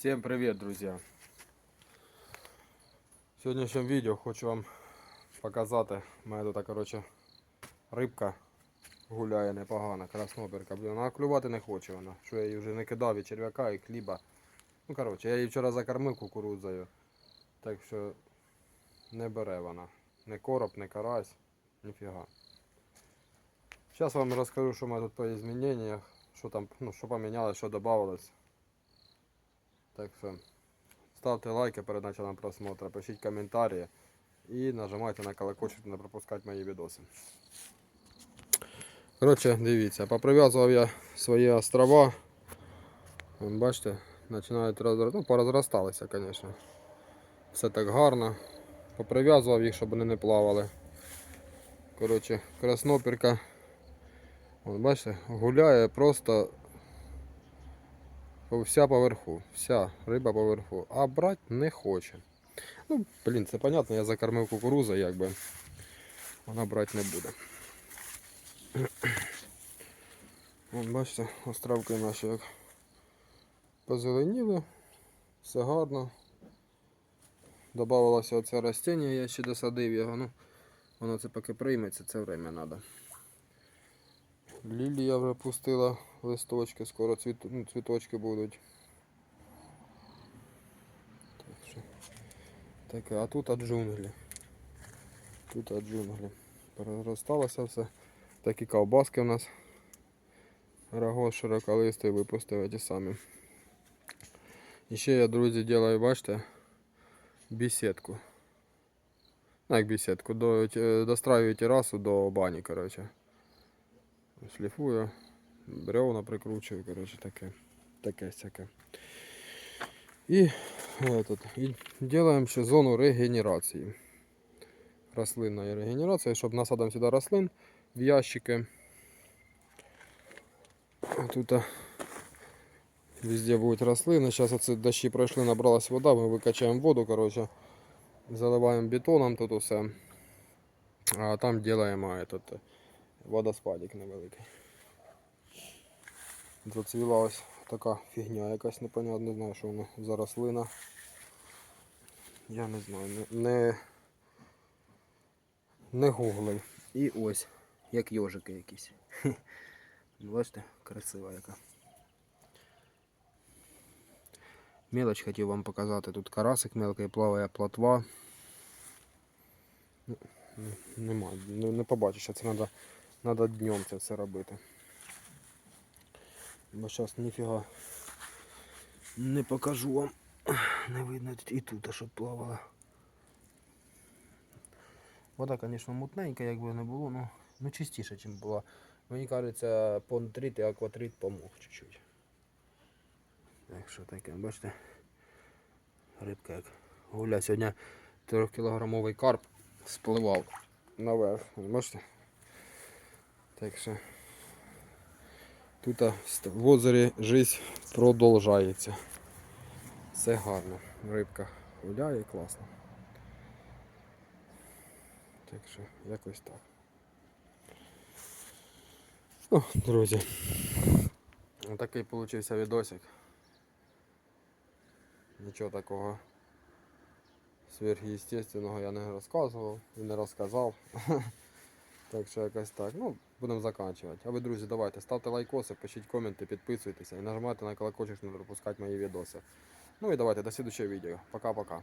Всем привет, друзья! В сьогоднішньому відео хочу вам показати. У мене тут, коротше, рибка гуляє непогано, краснобірка. Блін, вона клювати не хоче вона. Що я її вже не кидав і черв'яка, і хліба. Ну, коротше, я її вчора закормив кукурудзою. Так що не бере вона. Не короб, не карась, ніфіга. Зараз вам розкажу, що мене тут по зміненнях, що там, ну, що помінялось, що додавалось. Так що ставте лайки перед началом просмотра, пишіть коментарі і нажимайте на колокольчик, не пропускати мої відоси. Коротше, дивіться, поприв'язував я свої острова. Бачите, починають розростатися. Ну, порозросталися, звісно. Все так гарно. Поприв'язував їх, щоб вони не плавали. Коротше, краснопірка. Вон, бачите, гуляє просто вся поверху, вся риба поверху, а брати не хоче. Ну, блін, це понятно, я закормив кукурузу, якби вона брати не буде. Вон, бачите, островки наші як позеленіли, все гарно. Добавилося оце растіння, я ще досадив його, ну воно це поки прийметься, це время треба. Лілія вже пустила листочки, скоро цвіт, ну, цвіточки будуть. Так що, таке, а тут от джунглі. Тут от джунглі. Переросталося все. Такі ковбаски у нас. Рогоз широколистий випустив ті самі. І ще я, друзі, делаю, бачите, беседку. Ну, як беседку, до, е, достраюю терасу до бані, коротше. Шліфую, бревна прикручую, коротше, таке, таке всяке. І, этот, і делаємо ще зону регенерації. Рослинної регенерації, щоб насадимо сюди рослин в ящики. Тут везде будуть рослини. Зараз оце дощі пройшли, набралась вода, ми викачаємо воду, коротше, заливаємо бетоном тут усе. А там делаємо этот, водоспадик невеликий. Зацвіла ось така фігня якась непонятна, не знаю, що вона за рослина. Я не знаю, не, не, не гуглив. І ось, як йожики якісь. Бачите, красива яка. Мелоч хотів вам показати. Тут карасик мелкий плаває плотва. Ну, Нема, не, не побачиш, що це треба Надо днем це все робити. Бо зараз ніфіга не покажу вам. Не видно і тут, щоб плавала. Вода, звісно, мутненька, якби не було, ну, ну чистіше, ніж була. Мені кажеться, понтрит і акватрит помог чуть-чуть. Так що таке, бачите? Рибка як гуля. Сьогодні 3-кілограмовий карп спливав наверх. Бачите? Так що тут в озері життя продовжається. Все гарно. Рибка гуляє класно. Так що якось так. О, друзі. Такий получився відосик. Нічого такого сверхъестественного я не розказував і не розказав. Так що якось так. Ну, будемо закінчувати. А ви, друзі, давайте ставте лайкоси, пишіть коменти, підписуйтеся і нажимайте на колокольчик, щоб не пропускати мої відоси. Ну і давайте до слідчого відео. Пока-пока.